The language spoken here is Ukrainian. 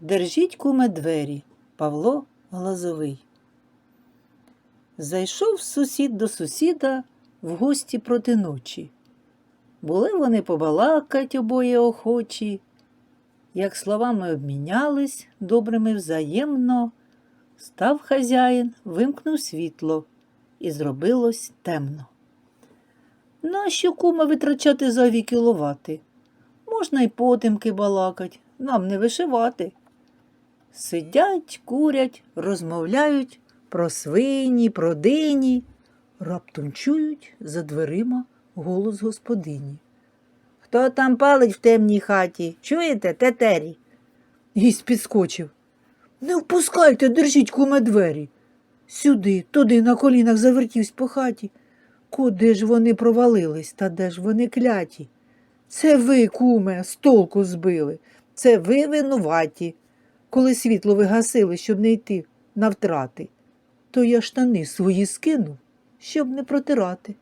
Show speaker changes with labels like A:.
A: Держіть куме двері Павло Глазовий. Зайшов сусід до сусіда в гості проти ночі. Були вони побалакать обоє охочі, як словами обмінялись добрими взаємно, став хазяїн, вимкнув світло, і зробилось темно. Нащо куме витрачати зайві кіловати? Можна й потемки балакать, нам не вишивати. Сидять, курять, розмовляють про свині, про дині. Раптом чують за дверима голос господині. Хто там палить в темній хаті? Чуєте, тетері? Гість підскочив. Не впускайте, держіть куме двері. Сюди, туди на колінах завертівсь по хаті. Куди ж вони провалились, та де ж вони кляті? Це ви, куме, з толку збили. Це ви винуваті. Коли світло вигасили, щоб не йти на втрати, то я штани свої скинув, щоб не протирати.